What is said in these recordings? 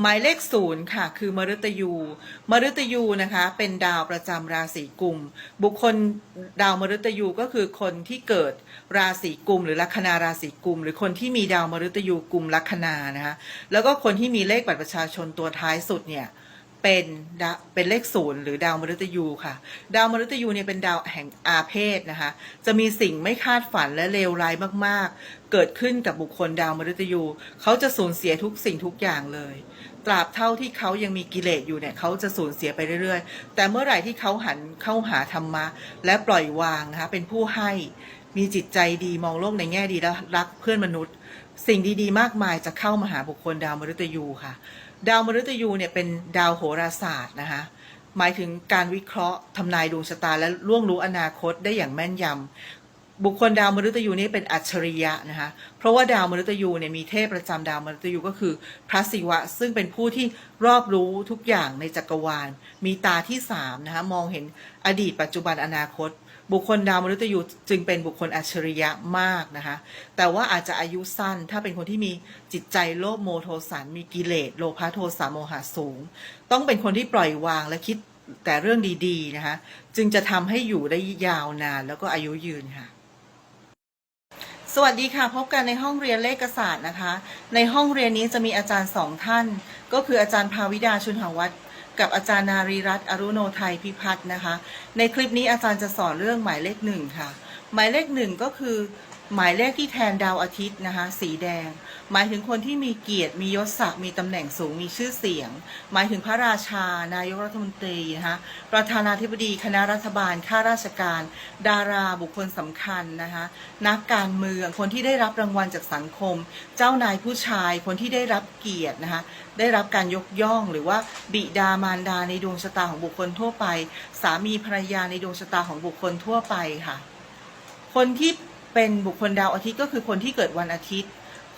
หมายเลขศูนย์ค่ะ คือมฤตยู มฤตยูนะคะ เป็นดาวประจำราศีกุม บุคคลดาวมฤตยูก็คือคนที่เกิดราศีกุม หรือลัคนาราศีกุม หรือคนที่มีดาวมฤตยูกุมลัคนานะคะ แล้วก็คนที่มีเลขบัตรประชาชนตัวท้ายสุดเนี่ย เป็นเป็นเลขศูนย์หรือดาวมฤตยูค่ะ ดาวมฤตยูเนี่ยเป็นดาวแห่งอาเพศนะคะ จะมีสิ่งไม่คาดฝันและเลวร้ายมากๆ เกิดขึ้นกับบุคคลดาวมฤตยู เขาจะสูญเสียทุกสิ่งทุกอย่างเลย ตราบเท่าที่เขายังมีกิเลสอยู่เนี่ยเขาจะสูญเสียไปเรื่อยๆ แต่เมื่อไหร่ที่เขาหันเข้าหาธรรมะ และปล่อยวางนะคะเป็นผู้ให้มีจิตใจดีมองโลกในแง่ดีและรักเพื่อนมนุษย์ สิ่งดีๆ มากมายจะเข้ามาหาบุคคลดาวมฤตยูค่ะ ดาวมฤตยูเนี่ยเป็นดาวโหราศาสตร์นะคะหมายถึงการวิเคราะห์ทำนายดวงชะตาและล่วงรู้อนาคตได้อย่างแม่นยำบุคคลดาวมฤตยูนี้เป็นอัจฉริยะนะคะเพราะว่าดาวมฤตยูเนี่ยมีเทพประจำดาวมฤตยูก็คือพระศิวะ ซึ่งเป็นผู้ที่รอบรู้ทุกอย่างในจักรวาล มีตาที่สามนะคะมองเห็นอดีตปัจจุบันอนาคต บุคคลดาวมฤตยูจึงเป็นบุคคลอัจฉริยะมากนะคะ แต่ว่าอาจจะอายุสั้น ถ้าเป็นคนที่มีจิตใจโลภโมโทสันมีกิเลสโลภะโทสะโมหะสูง ต้องเป็นคนที่ปล่อยวางและคิดแต่เรื่องดีๆนะคะ จึงจะทำให้อยู่ได้ยาวนานแล้วก็อายุยืนค่ะสวัสดีค่ะ พบกันในห้องเรียนเลขศาสตร์นะคะ ในห้องเรียนนี้จะมีอาจารย์สองท่าน ก็คืออาจารย์ภาวิดาชุนหวัฒน์ กับอาจารย์นารีรัตน์อรุโนไทยพิพัฒน์นะคะ ในคลิปนี้อาจารย์จะสอนเรื่องหมายเลขหนึ่งค่ะ หมายเลขหนึ่งก็คือ หมายเลขที่แทนดาวอาทิตย์นะคะสีแดง หมายถึงคนที่มีเกียรติมียศศักดิ์มีตำแหน่งสูงมีชื่อเสียง หมายถึงพระราชา นายกรัฐมนตรีนะคะประธานาธิบดีคณะรัฐบาลข้าราชการ ดาราบุคคลสำคัญนะคะนักการเมืองคนที่ได้รับรางวัลจากสังคม เจ้านายผู้ชายคนที่ได้รับเกียรตินะคะได้รับการยกย่องหรือว่าบิดามารดาในดวงชะตาของบุคคลทั่วไป สามีภรรยาในดวงชะตาของบุคคลทั่วไปค่ะ คนที่ เป็นบุคคลดาวอาทิตย์ก็คือคนที่เกิดวันอาทิตย์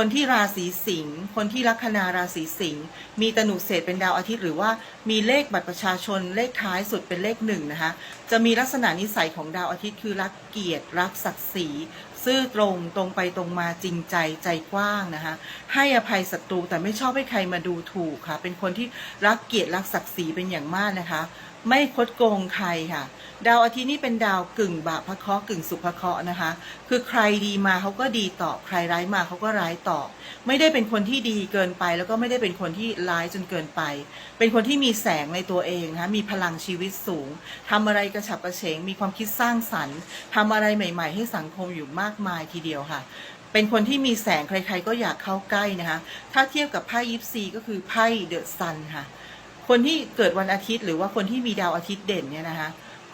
คนที่ราศีสิงห์คนที่ลัคนาราศีสิงห์มีตนุเศษเป็นดาวอาทิตย์ หรือว่ามีเลขบัตรประชาชนเลขท้ายสุดเป็นเลขหนึ่งนะคะจะมีลักษณะนิสัยของดาวอาทิตย์คือรักเกียรติ รักศักดิ์ศรีซื่อตรงตรงไปตรงมาจริงใจใจกว้างนะคะให้อภัยศัตรูแต่ไม่ชอบให้ใครมาดูถูกค่ะ เป็นคนที่รักเกียรติรักศักดิ์ศรีเป็นอย่างมากนะคะไม่คดโกงใครค่ะ ดาวอาทิตย์นี่เป็นดาวกึ่งบาปพระเคราะห์กึ่งสุภเคาะนะคะ คือใครดีมาเขาก็ดีตอบ ใครร้ายมาเขาก็ร้ายตอบ ไม่ได้เป็นคนที่ดีเกินไป แล้วก็ไม่ได้เป็นคนที่ร้ายจนเกินไป เป็นคนที่มีแสงในตัวเองนะคะมีพลังชีวิตสูงทำอะไรกระฉับกระเฉง มีความคิดสร้างสรรค์ทำอะไรใหม่ ๆ ให้สังคมอยู่มากมายทีเดียวค่ะเป็นคนที่มีแสงใครๆก็อยากเข้าใกล้นะคะ ถ้าเทียบกับไพ่ยิปซีก็คือไพ่เดอะซันค่ะ คนที่เกิดวันอาทิตย์ หรือว่าคนที่มีดาวอาทิตย์เด่นเนี่ยนะคะ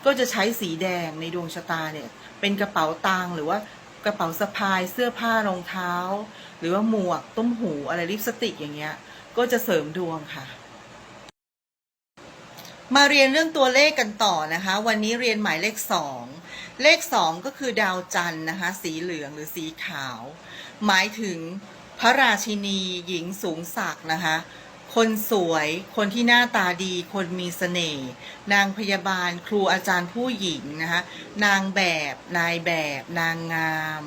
ก็จะใช้สีแดงในดวงชะตาเนี่ย เป็นกระเป๋าตังหรือว่ากระเป๋าสะพายเสื้อผ้ารองเท้า หรือว่าหมวกต้มหูอะไรลิปสติกอย่างเงี้ย ก็จะเสริมดวงค่ะ มาเรียนเรื่องตัวเลขกันต่อนะคะ วันนี้เรียนหมายเลขสองเลขสองก็คือดาวจันทร์นะคะ สีเหลืองหรือสีขาว หมายถึงพระราชินีหญิงสูงศักดิ์นะคะ คนสวย คนที่หน้าตาดี คนมีเสน่ห์ นางพยาบาล ครูอาจารย์ผู้หญิงนะคะ นางแบบ นายแบบ นางงาม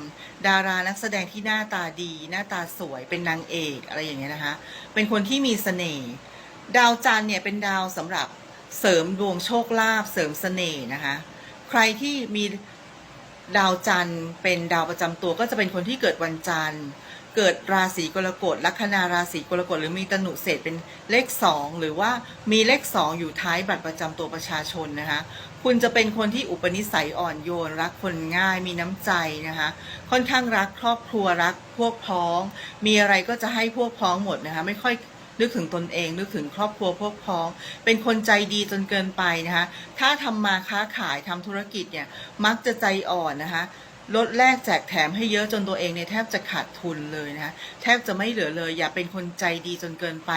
ดารานักแสดงที่หน้าตาดี หน้าตาสวย เป็นนางเอกอะไรอย่างเงี้ยนะคะ เป็นคนที่มีเสน่ห์ ดาวจันทร์เนี่ยเป็นดาวสำหรับเสริมดวงโชคลาภ เสริมเสน่ห์นะคะ ใครที่มีดาวจันทร์เป็นดาวประจำตัวก็จะเป็นคนที่เกิดวันจันทร์ เกิดราศีกรกฎลัคนาราศีกรกฎหรือมีตนุเศษเป็นเลขสองหรือว่ามีเลขสองอยู่ท้ายบัตรประจำตัวประชาชนนะคะ คุณจะเป็นคนที่อุปนิสัยอ่อนโยน รักคนง่ายมีน้ำใจนะคะ ค่อนข้างรักครอบครัวรักพวกพ้อง มีอะไรก็จะให้พวกพ้องหมดนะคะ ไม่ค่อยนึกถึงตนเองนึกถึงครอบครัวพวกพ้อง เป็นคนใจดีจนเกินไปนะคะ ถ้าทำมาค้าขายทำธุรกิจเนี่ยมักจะใจอ่อนนะคะ ลดแลกแจกแถมให้เยอะจนตัวเองเนี่ยแทบจะขาดทุนเลยนะคะแทบจะไม่เหลือเลย อย่าเป็นคนใจดีจนเกินไป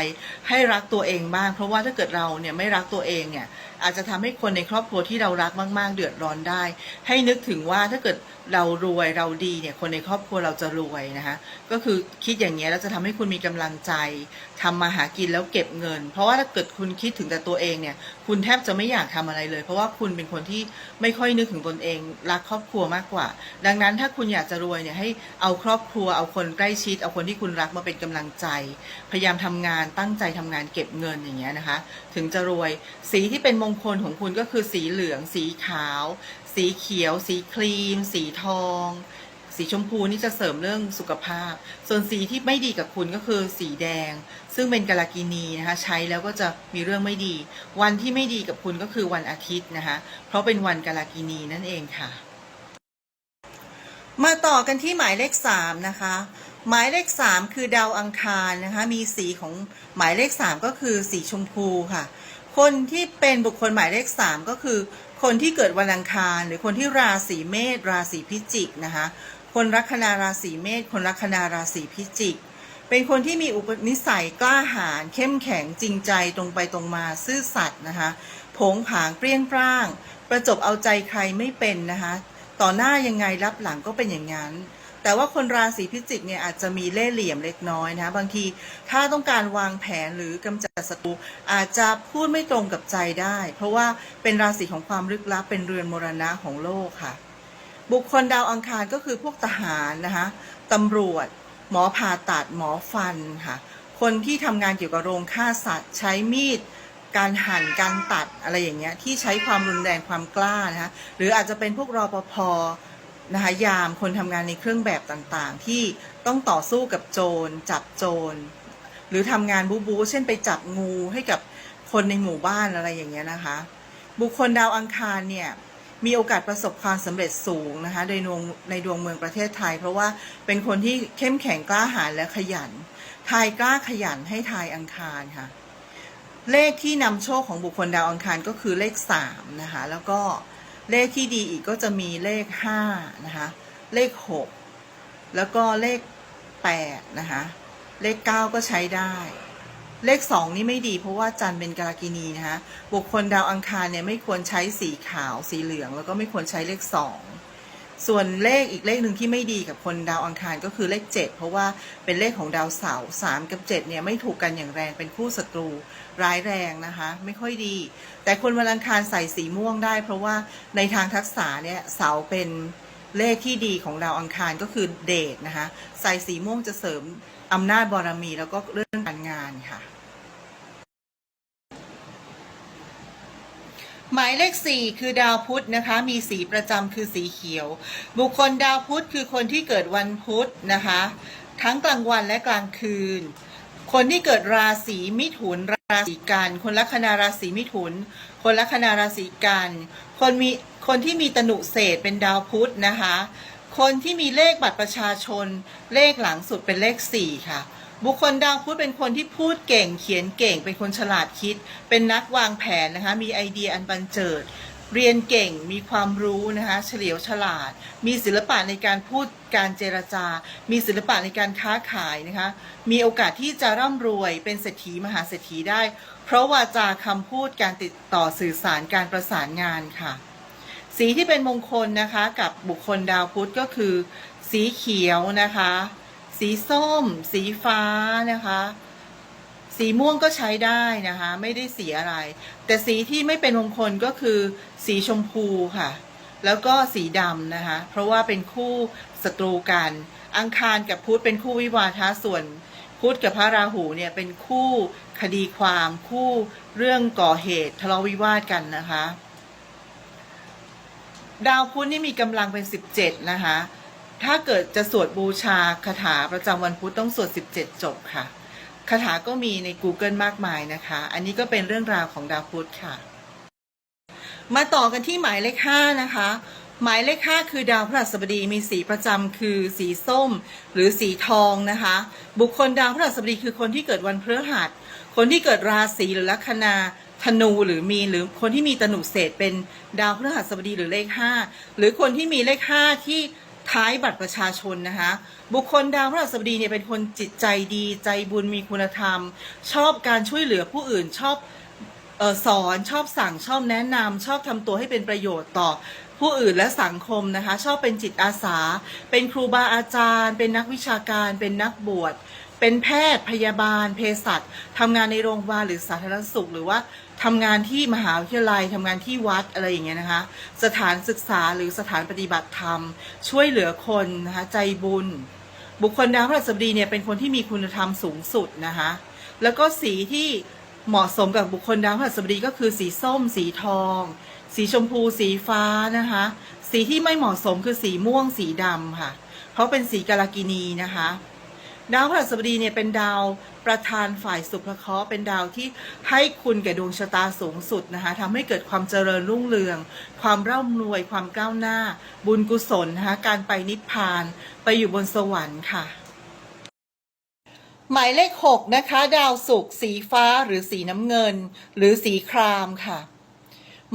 ให้รักตัวเองบ้าง เพราะว่าถ้าเกิดเราเนี่ยไม่รักตัวเองเนี่ยอาจจะทำให้คนในครอบครัวที่เรารักมากๆ เดือดร้อนได้ ให้นึกถึงว่าถ้าเกิดเรารวยเราดีเนี่ยคนในครอบครัวเราจะรวยนะคะก็คือคิดอย่างเงี้ยแล้วจะทำให้คุณมีกำลังใจทำมาหากินแล้วเก็บเงิน เพราะว่าถ้าเกิดคุณคิดถึงแต่ตัวเองเนี่ยคุณแทบจะไม่อยากทำอะไรเลย เพราะว่าคุณเป็นคนที่ไม่ค่อยนึกถึงตนเอง รักครอบครัวมากกว่าดังนั้นถ้าคุณอยากจะรวยเนี่ยให้เอาครอบครัวเอาคนใกล้ชิด เอาคนที่คุณรักมาเป็นกำลังใจ พยายามทำงานตั้งใจทำงานเก็บเงินอย่างเงี้ยนะคะ ถึงจะรวยสีที่เป็นมงคลของคุณก็คือสีเหลือง สีขาว สีเขียว สีครีม สีทอง สีชมพูนี่จะเสริมเรื่องสุขภาพ ส่วนสีที่ไม่ดีกับคุณก็คือสีแดง ซึ่งเป็นกาลากินีนะคะใช้แล้วก็จะมีเรื่องไม่ดี วันที่ไม่ดีกับคุณก็คือวันอาทิตย์นะคะเพราะเป็นวันกาลากินีนั่นเองค่ะ มาต่อกันที่หมายเลขสามนะคะ หมายเลขสามคือดาวอังคารนะคะ มีสีของหมายเลขสามก็คือสีชมพูค่ะ คนที่เป็นบุคคลหมายเลขสามก็คือ คนที่เกิดวันอังคาร หรือคนที่ราศีเมษราศีพิจิกนะคะ คนลัคนาราศีเมษคนลัคนาราศีพิจิก เป็นคนที่มีอุปนิสัยกล้าหาญเข้มแข็งจริงใจตรงไปตรงมาซื่อสัตย์นะคะ ผงผางเปรี้ยงปร้าง ประจบเอาใจใครไม่เป็นนะคะ ต่อหน้ายังไงรับหลังก็เป็นอย่างนั้น แต่ว่าคนราศีพิจิกเนี่ยอาจจะมีเล่ห์เหลี่ยมเล็กน้อยนะคะบางทีถ้าต้องการวางแผนหรือกำจัดศัตรูอาจจะพูดไม่ตรงกับใจได้ เพราะว่าเป็นราศีของความลึกลับเป็นเรือนมรณะของโลกค่ะ บุคคลดาวอังคารก็คือพวกทหารนะคะตำรวจ หมอผ่าตัดหมอฟันค่ะคนที่ทำงานเกี่ยวกับโรงฆ่าสัตว์ ใช้มีด การหั่นการตัดอะไรอย่างเงี้ยที่ใช้ความรุนแรงความกล้านะคะหรืออาจจะเป็นพวกรอปภนะคะยามคนทำงานในเครื่องแบบต่างๆ ที่ต้องต่อสู้กับโจรจับโจร หรือทำงานบูบูเช่นไปจับงูให้กับคนในหมู่บ้านอะไรอย่างเงี้ยนะคะ บุคคลดาวอังคารเนี่ยมีโอกาสประสบความสำเร็จสูงนะคะในดวงในดวงเมืองประเทศไทย เพราะว่าเป็นคนที่เข้มแข็งกล้าหาญและขยัน ทายกล้าขยันให้ทายอังคารค่ะ เลขที่นำโชคของบุคคลดาวอังคารก็คือเลขสามนะคะ แล้วก็เลขที่ดีอีกก็จะมีเลขห้านะคะ เลขหกแล้วก็เลขแปดนะคะ เลขเก้าก็ใช้ได้ เลขสองนี่ไม่ดีเพราะว่าจันเป็นกาลกินีนะคะ บุคคลดาวอังคารเนี่ยไม่ควรใช้สีขาวสีเหลือง แล้วก็ไม่ควรใช้เลขสอง ส่วนเลขอีกเลขหนึ่งที่ไม่ดีกับคนดาวอังคารก็คือเลขเจ็ดเพราะว่าเป็นเลขของดาวเสาร์สามกับเจ็ดเนี่ยไม่ถูกกันอย่างแรงเป็นคู่ศัตรูร้ายแรงนะคะ ไม่ค่อยดี แต่คนวันอังคารใส่สีม่วงได้ เพราะว่าในทางทักษะเนี่ยเสาเป็นเลขที่ดีของดาวอังคารก็คือเดชนะคะ ใส่สีม่วงจะเสริมอำนาจบารมีแล้วก็เรื่องการงานค่ะ หมายเลขสี่คือดาวพุธนะคะ มีสีประจำคือสีเขียว บุคคลดาวพุธคือคนที่เกิดวันพุธนะคะ ทั้งกลางวันและกลางคืน คนที่เกิดราศีมิถุนราศีกันคนลัคนาราศีมิถุน คนลัคนาราศีกันคนมีคนที่มีตนุเศษเป็นดาวพุธนะคะ คนที่มีเลขบัตรประชาชน เลขหลังสุดเป็นเลขสี่ค่ะ บุคคลดาวพุธเป็นคนที่พูดเก่ง เขียนเก่ง เป็นคนฉลาดคิด เป็นนักวางแผนนะคะ มีไอเดียอันบันเจิด เรียนเก่ง มีความรู้นะคะ เฉลียวฉลาด มีศิลปะในการพูด การเจรจา มีศิลปะในการค้าขายนะคะ มีโอกาสที่จะร่ำรวย เป็นเศรษฐีมหาเศรษฐีได้ เพราะวาจาคำพูด การติดต่อสื่อสาร การประสานงานค่ะ สีที่เป็นมงคลนะคะ กับบุคคลดาวพุธก็คือ สีเขียวนะคะ สีส้ม สีฟ้านะคะ สีม่วงก็ใช้ได้นะคะ ไม่ได้สีอะไร แต่สีที่ไม่เป็นมงคลก็คือ สีชมพูค่ะ แล้วก็สีดำนะคะ เพราะว่าเป็นคู่ศัตรูกัน อังคารกับพุธเป็นคู่วิวาทะส่วนพุธกับพระราหูเนี่ยเป็นคู่คดีความคู่เรื่องก่อเหตุทะเลาะวิวาทกันนะคะ ดาวพุธนี่มีกำลังเป็น 17 นะคะ ถ้าเกิดจะสวดบูชาคาถาประจำวันพุธต้องสวด 17 จบค่ะ คาถาก็มีใน Google มากมายนะคะ อันนี้ก็เป็นเรื่องราวของดาวพุธค่ะ มาต่อกันที่หมายเลข5นะคะ หมายเลข5คือดาวพฤหัสบดีมีสีประจำคือสีส้ม หรือสีทองนะคะ บุคคลดาวพฤหัสบดีคือคนที่เกิดวันพฤหัส คนที่เกิดราศีหรือลัคนาธนูหรือมีนหรือคนที่มีตนุเศษเป็นดาวพฤหัสบดีหรือเลข 5 หรือคนที่มีเลข 5 ที่ ท้ายบัตรประชาชนนะคะ บุคคลดาวพฤหัสบดีเนี่ยเป็นคนจิตใจดีใจบุญมีคุณธรรม ชอบการช่วยเหลือผู้อื่นชอบออสอนชอบสั่งชอบแนะนำชอบทำตัวให้เป็นประโยชน์ต่อผู้อื่นและสังคมนะคะ ชอบเป็นจิตอาสา เป็นครูบาอาจารย์ เป็นนักวิชาการ เป็นนักบวช เป็นแพทย์พยาบาลเภสัชทำงานในโรงพยาบาลหรือสาธารณสุข หรือว่าทำงานที่มหาวิทยาลัยทำงานที่วัดอะไรอย่างเงี้ยนะคะ สถานศึกษาหรือสถานปฏิบัติธรรม ช่วยเหลือคนนะคะใจบุญ บุคคลดาวพฤหัสบดีเนี่ยเป็นคนที่มีคุณธรรมสูงสุดนะคะแล้วก็สีที่เหมาะสมกับบุคคลดาวพฤหัสบดีก็คือสีส้ม สีทอง สีชมพู สีฟ้านะคะ สีที่ไม่เหมาะสมคือสีม่วงสีดำค่ะ เพราะเป็นสีกาลกินีนะคะ ดาวพฤหัสบดีเนี่ยเป็นดาวประธานฝ่ายสุภเคราะห์เป็นดาวที่ให้คุณแก่ดวงชะตาสูงสุดนะคะทำให้เกิดความเจริญรุ่งเรือง ความร่ำรวยความก้าวหน้า บุญกุศลนะคะการไปนิพพานไปอยู่บนสวรรค์ค่ะ หมายเลขหกนะคะ ดาวศุกสีฟ้าหรือสีน้ำเงิน หรือสีครามค่ะ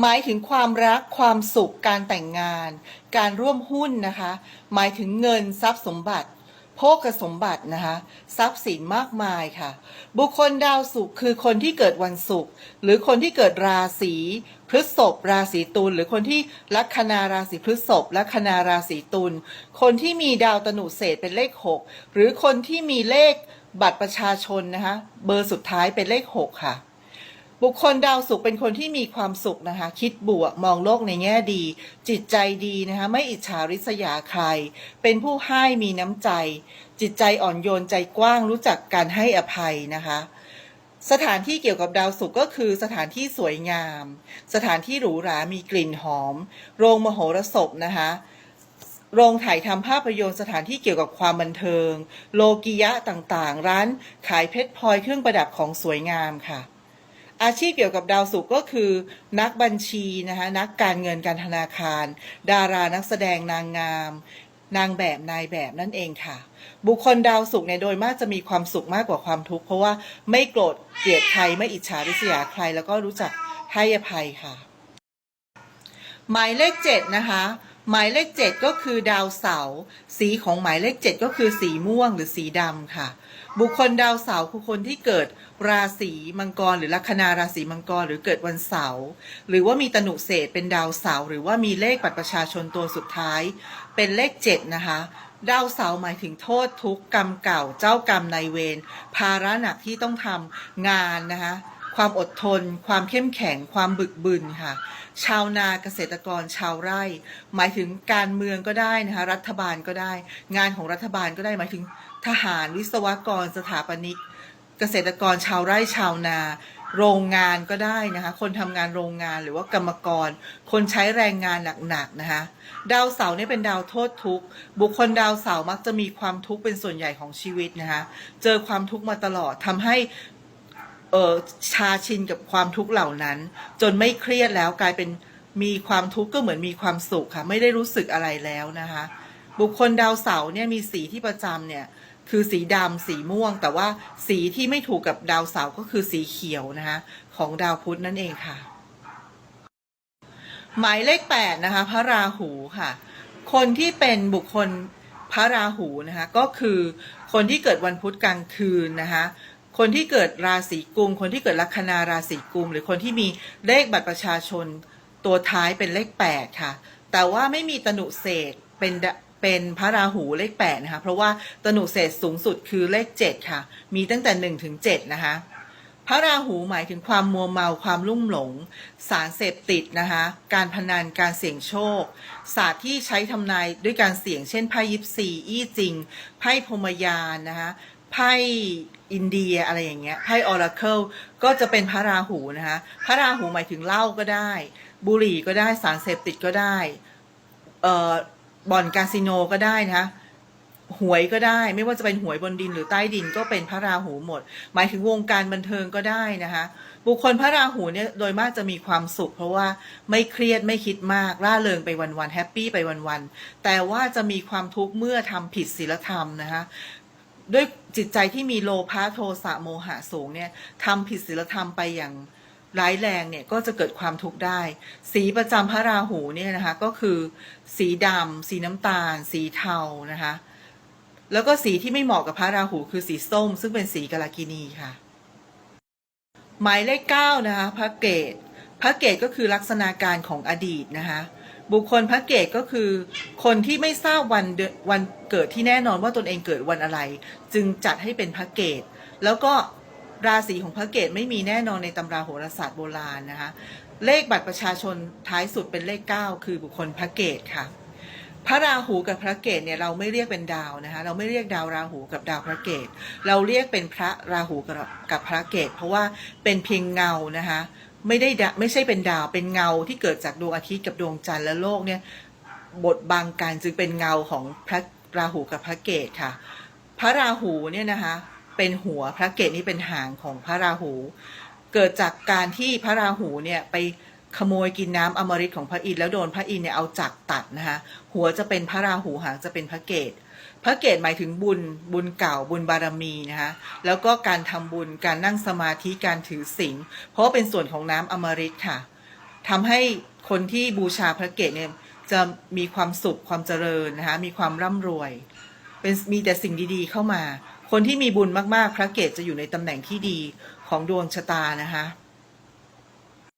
หมายถึงความรักความสุขการแต่งงาน การร่วมหุ้นนะคะ หมายถึงเงินทรัพย์สมบัติ โภคสมบัตินะคะทรัพย์สินมากมายค่ะ บุคคลดาวศุกร์คือคนที่เกิดวันศุกร์หรือคนที่เกิดราศีพฤษภราศีตุลหรือคนที่ลัคนาราศีพฤษภลัคนาราศีตุลคนที่มีดาวตนุเศษเป็นเลขหกหรือคนที่มีเลขบัตรประชาชนนะคะเบอร์สุดท้ายเป็นเลขหกค่ะ บุคคลดาวศุกร์เป็นคนที่มีความสุขนะคะ คิดบวกมองโลกในแง่ดี จิตใจดีนะคะไม่อิจฉาริษยาใคร เป็นผู้ให้มีน้ำใจ จิตใจอ่อนโยนใจกว้างรู้จักการให้อภัยนะคะสถานที่เกี่ยวกับดาวศุกร์ก็คือสถานที่สวยงาม สถานที่หรูหรา มีกลิ่นหอม โรงมโหรสพนะคะ โรงถ่ายทำภาพยนตร์สถานที่เกี่ยวกับความบันเทิง โลกิยะต่างๆ ร้านขายเพชรพลอยเครื่องประดับของสวยงามค่ะ อาชีพเกี่ยวกับดาวศุกร์ก็คือ นักบัญชีนะคะนักการเงินการธนาคาร ดารานักแสดงนางงาม นางแบบนายแบบนั่นเองค่ะ บุคคลดาวศุกร์เนี่ยโดยมากจะมีความสุขมากกว่าความทุกข์เพราะว่าไม่โกรธเกลียดใครไม่อิจฉาริษยาใคร แล้วก็รู้จักให้อภัยค่ะ หมายเลขเจ็ดนะคะ หมายเลขเจ็ดก็คือดาวเสาร์สีของหมายเลขเจ็ดก็คือสีม่วงหรือสีดำค่ะ บุคคลดาวเสาร์คือคนที่เกิดราศีมังกร หรือลัคนาราศีมังกร หรือเกิดวันเสาร์หรือว่ามีตนุเศษเป็นดาวเสาร์หรือว่ามีเลขบัตรประชาชนตัวสุดท้าย เป็นเลขเจ็ดนะคะดาวเสาร์หมายถึงโทษทุกกรรมเก่าเจ้ากรรมนายเวรภาระหนักที่ต้องทำงานนะคะความอดทน ความเข้มแข็งความบึกบึนค่ะ ชาวนาเกษตรกรชาวไร่ หมายถึงการเมืองก็ได้นะคะรัฐบาลก็ได้ งานของรัฐบาลก็ได้หมายถึงทหารวิศวกรสถาปนิก เกษตรกรชาวไร่ชาวนา โรงงานก็ได้นะคะคนทำงานโรงงานหรือว่ากรรมกร คนใช้แรงงานหนักๆนะคะดาวเสาร์นี่เป็นดาวโทษทุกข์บุคคลดาวเสาร์มักจะมีความทุกข์เป็นส่วนใหญ่ของชีวิตนะคะเจอความทุกข์มาตลอดทำให้ เออชาชินกับความทุกข์เหล่านั้น จนไม่เครียดแล้วกลายเป็นมีความทุกข์ก็เหมือนมีความสุขค่ะ ไม่ได้รู้สึกอะไรแล้วนะคะ บุคคลดาวเสาร์เนี่ยมีสีที่ประจำเนี่ยคือสีดำสีม่วง แต่ว่าสีที่ไม่ถูกกับดาวเสาร์ก็คือสีเขียวนะคะของดาวพุธนั่นเองค่ะ หมายเลขแปดนะคะ พระราหูค่ะ คนที่เป็นบุคคลพระราหูนะคะก็คือคนที่เกิดวันพุธกลางคืนนะคะ คนที่เกิดราศีกุม คนที่เกิดลัคนาราศีกุม หรือคนที่มีเลขบัตรประชาชนตัวท้ายเป็นเลข 8 ค่ะ แต่ว่าไม่มีตนุเศษเป็นเป็นพระราหูเลข 8 นะคะ เพราะว่าตนุเศษสูงสุดคือเลข 7 ค่ะ มีตั้งแต่ 1 ถึง 7 นะคะพระราหูหมายถึงความมัวเมาความลุ่มหลง สารเสพติดนะคะการพนันการเสี่ยงโชค ศาสตร์ที่ใช้ทำนายด้วยการเสี่ยงเช่นไพ่ยิปซี อี้จริงไพ่พมยานนะคะ ไพ่อินเดียอะไรอย่างเงี้ยไพ่ออราเคิลก็จะเป็นพระราหูนะคะพระราหูหมายถึงเหล้าก็ได้ บุหรี่ก็ได้สารเสพติดก็ได้เอ่อบ่อนคาสิโนก็ได้นะคะหวยก็ได้ไม่ว่าจะเป็นหวยบนดินหรือใต้ดินก็เป็นพระราหูหมด หมายถึงวงการบันเทิงก็ได้นะคะบุคคลพระราหูเนี่ยโดยมากจะมีความสุข เพราะว่าไม่เครียดไม่คิดมาก ร่าเริงไปวันๆแฮปปี้ไปวันๆแต่ว่าจะมีความทุกข์เมื่อทำผิดศีลธรรมนะคะ ด้วยจิตใจที่มีโลภะโทสะโมหะสูงเนี่ยทำผิดศีลธรรมไปอย่างร้ายแรงเนี่ยก็จะเกิดความทุกข์ได้ สีประจำพระราหูเนี่ยนะคะก็คือ สีดำสีน้ำตาล สีเทานะคะ แล้วก็สีที่ไม่เหมาะกับพระราหูคือสีส้ม ซึ่งเป็นสีกาลากินีค่ะ หมายเลขเก้านะคะพระเกตพระเกตก็คือลักษณะการของอดีตนะคะ บุคคลพระเกตก็คือ คนที่ไม่ทราบวันเดือนวันเกิดที่แน่นอนว่าตนเองเกิดวันอะไร จึงจัดให้เป็นพระเกตแล้วก็ราศีของพระเกตไม่มีแน่นอนในตำราโหราศาสตร์โบราณนะคะเลขบัตรประชาชนท้ายสุดเป็นเลข 9 คือบุคคลพระเกตค่ะ พระราหูกับพระเกตเนี่ยเราไม่เรียกเป็นดาวนะคะเราไม่เรียกดาวราหูกับดาวพระเกตเราเรียกเป็นพระราหูกับกับพระเกตเพราะว่าเป็นเพียงเงานะคะ ไม่ได้ไม่ใช่เป็นดาวเป็นเงาที่เกิดจากดวงอาทิตย์กับดวงจันทร์และโลกเนี่ยบทบังกันจึงเป็นเงาของพระราหูกับพระเกตค่ะ พระราหูเนี่ยนะคะเป็นหัวพระเกตนี่เป็นหางของพระราหู เกิดจากการที่พระราหูเนี่ยไปขโมยกินน้ำอมฤตของพระอินทร์แล้วโดนพระอินทร์เนี่ยเอาจักรตัดนะคะหัวจะเป็นพระราหูหางจะเป็นพระเกต พระเกตหมายถึงบุญบุญเก่าบุญบารมีนะคะแล้วก็การทำบุญการนั่งสมาธิการถือศีลเพราะว่าเป็นส่วนของน้ำอมฤตค่ะทำให้คนที่บูชาพระเกตเนี่ยจะมีความสุขความเจริญนะคะมีความร่ำรวย เป็นมีแต่สิ่งดีๆเข้ามา คนที่มีบุญมากๆ พระเกตจะอยู่ในตำแหน่งที่ดีของดวงชะตานะคะ